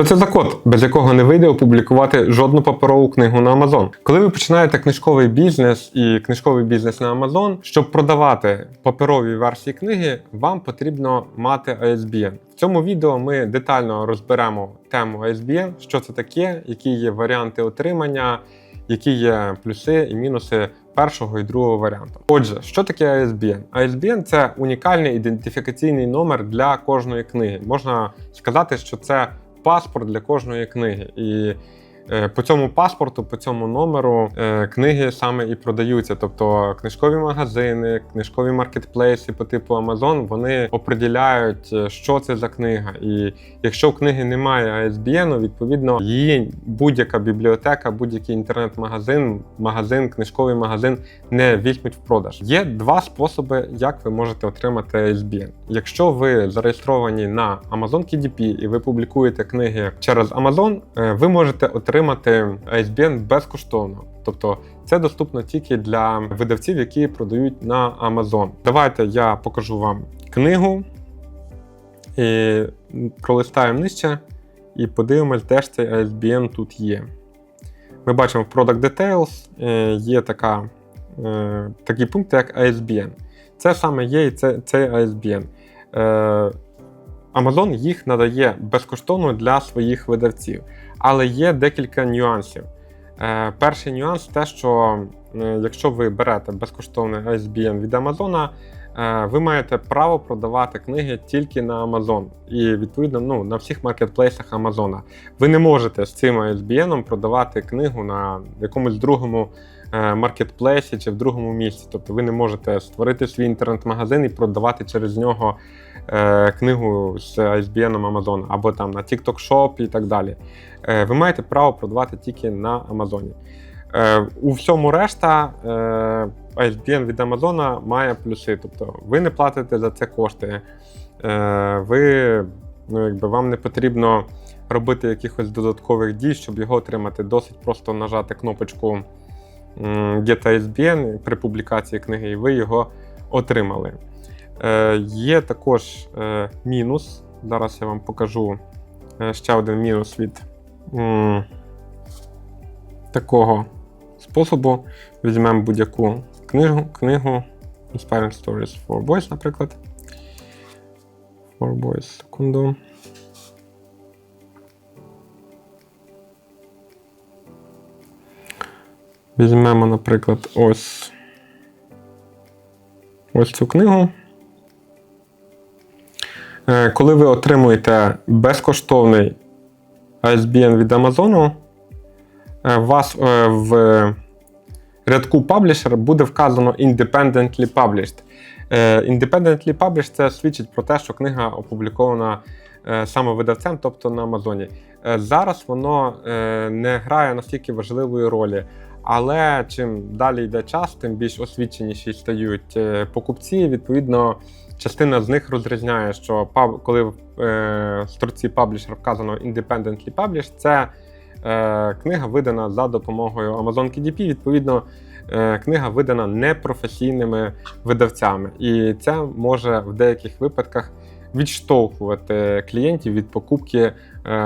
Що це за код, без якого не вийде опублікувати жодну паперову книгу на Amazon? Коли ви починаєте книжковий бізнес і книжковий бізнес на Amazon, щоб продавати паперові версії книги, вам потрібно мати ISBN. В цьому відео ми детально розберемо тему ISBN, що це таке, які є варіанти отримання, які є плюси і мінуси першого і другого варіанту. Отже, що таке ISBN? ISBN – це унікальний ідентифікаційний номер для кожної книги. Можна сказати, що це паспорт для кожної книги. І по цьому паспорту, по цьому номеру е, книги саме і продаються. Тобто книжкові магазини, книжкові маркетплейси по типу Amazon, вони определяють, е, що це за книга. І якщо в книги немає ISBN, відповідно її будь-яка бібліотека, будь-який інтернет-магазин, магазин, книжковий магазин не візьмуть в продаж. Є два способи, як ви можете отримати ISBN. Якщо ви зареєстровані на Amazon KDP і ви публікуєте книги через Amazon, е, ви можете отримати ISBN безкоштовно. Тобто це доступно тільки для видавців, які продають на Amazon. Давайте я покажу вам книгу і пролистаємо нижче і подивимось, де ж цей ISBN тут є. Ми бачимо в Product Details е, є така, е, такий пункт, як ISBN. Це саме є і це, цей ISBN. Amazon їх надає безкоштовно для своїх видавців, але є декілька нюансів. Е, Перший нюанс те, що е, якщо ви берете безкоштовний ISBN від Amazon, е, ви маєте право продавати книги тільки на Amazon і відповідно ну, на всіх маркетплейсах Amazon. Ви не можете з цим ISBN продавати книгу на якомусь другому маркетплейсі чи в другому місці. Тобто ви не можете створити свій інтернет-магазин і продавати через нього е, книгу з ISBN Amazon або там на TikTok Shop і так далі. Е, ви маєте право продавати тільки на Амазоні. Е, у всьому решта е, ISBN від Амазона має плюси. Тобто ви не платите за це кошти. Е, ви, ну, якби, вам не потрібно робити якихось додаткових дій, щоб його отримати. Досить просто нажати кнопочку м, при публікації книги, і ви його отримали. Е, є також е, мінус. Зараз я вам покажу е, ще один мінус від м, такого способу. Візьмемо будь-яку книгу, книгу Inspiring Stories for Boys, наприклад. For Boys, секунду. Візьмемо, наприклад, ось ось цю книгу. Е, Коли ви отримуєте безкоштовний ISBN від е, у вас е, в рядку Publisher буде вказано Independently Published. Е, Independently Published це свідчить про те, що книга опублікована е, саме видавцем, тобто на Амазоні. Е, Зараз воно е, не грає настільки важливої ролі. Але чим далі йде час, тим більш освіченіші стають е, покупці. Відповідно, частина з них розрізняє, що коли в е, сторінці паблішер вказано Independently Published, це е, книга видана за допомогою Amazon KDP. Відповідно, книга видана непрофесійними видавцями, і це може в деяких випадках відштовхувати клієнтів від покупки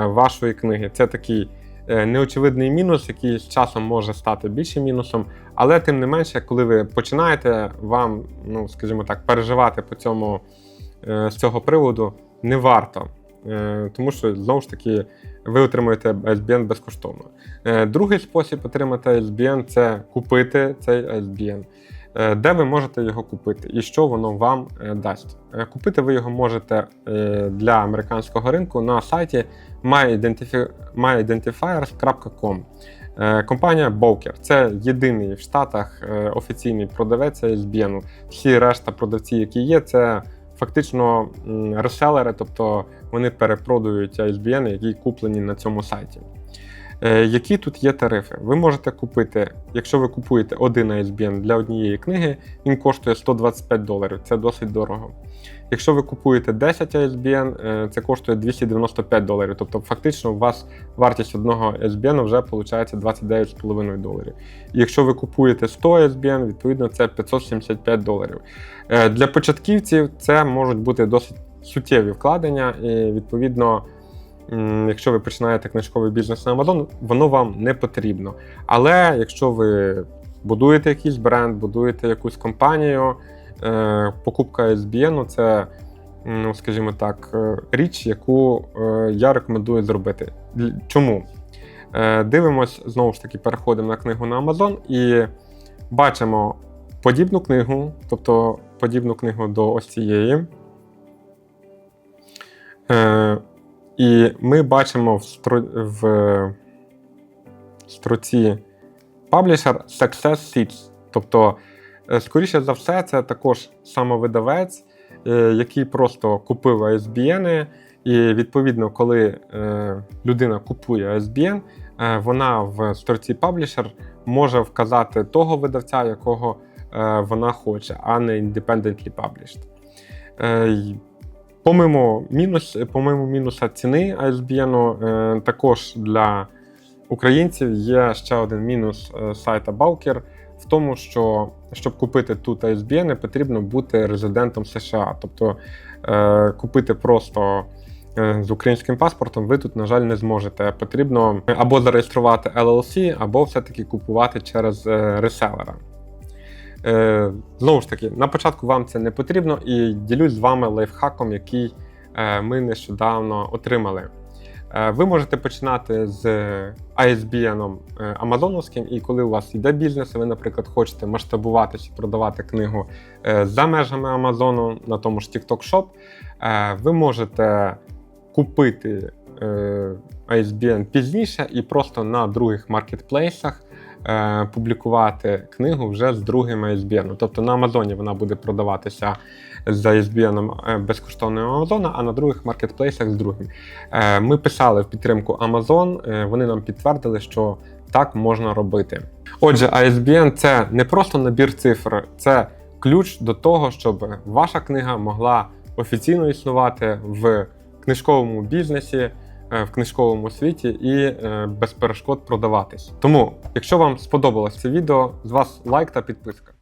вашої книги. Це такий неочевидний мінус, який з часом може стати більшим мінусом. Але тим не менше, коли ви починаєте, вам, ну скажімо так, переживати по цьому е, з цього приводу не варто. Е, Тому що знову ж таки ви отримуєте ISBN безкоштовно. Е, Другий спосіб отримати ISBN – це купити цей ISBN. Е, Де ви можете його купити і що воно вам е, дасть? Е, Купити ви його можете для американського ринку на сайті myidentifiers.com. Компанія Bowker – це єдиний в Штатах офіційний продавець ISBN. Всі решта продавці, які є, це фактично реселери, тобто вони перепродають ISBN, які куплені на цьому сайті. Е, Які тут є тарифи? Ви можете купити, якщо ви купуєте один ISBN для однієї книги, він коштує 125 доларів, це досить дорого. Якщо ви купуєте 10 ISBN, е, це коштує 295 доларів. Тобто, фактично, у вас вартість одного ISBN вже виходить 29,5 доларів. Якщо ви купуєте 100 ISBN, відповідно це 575 доларів. Е, Для початківців це можуть бути досить суттєві вкладення, і відповідно якщо ви починаєте книжковий бізнес на Amazon, воно вам не потрібно. Але якщо ви будуєте якийсь бренд, будуєте якусь компанію, е, покупка SBN це, ну, скажімо так, е, річ, яку е, я рекомендую зробити. Чому? Дивимось, знову ж таки, переходимо на книгу на Amazon і бачимо подібну книгу, тобто подібну книгу до ось цієї. І ми бачимо в, стру... в строці Publisher Success Seeds. Тобто, е, скоріше за все, це також самовидавець, е, який просто купив ISBN, і відповідно, коли е, людина купує ISBN, вона в строці Publisher може вказати того видавця, якого вона хоче, а не independently published. Помимо, мінус, помимо мінуса ціни ISBN, е, також для українців є ще один мінус е, сайта Balker в тому, що щоб купити тут ISBN, потрібно бути резидентом США. Тобто е, купити просто з українським паспортом ви тут, на жаль, не зможете. Потрібно або зареєструвати LLC, або все-таки купувати через реселера. Е, знову ж таки, на початку вам це не потрібно, і ділюсь з вами лайфхаком, який е, ми нещодавно отримали. Е, ви можете починати з ISBN е, амазоновським, і коли у вас йде бізнес, ви, наприклад, хочете масштабуватися і продавати книгу за межами Амазону на тому ж TikTok Shop, ви можете купити ISBN пізніше і просто на других маркетплейсах е, публікувати книгу вже з другим ISBN. Тобто на Амазоні вона буде продаватися з ISBN е, безкоштовним Амазона, а на других маркетплейсах з другим. Е, Ми писали в підтримку Amazon, е, вони нам підтвердили, що так можна робити. Отже, ISBN це не просто набір цифр, це ключ до того, щоб ваша книга могла офіційно існувати в книжковому бізнесі, в книжковому світі і е, без перешкод продаватись. Тому, якщо вам сподобалось це відео, з вас лайк та підписка.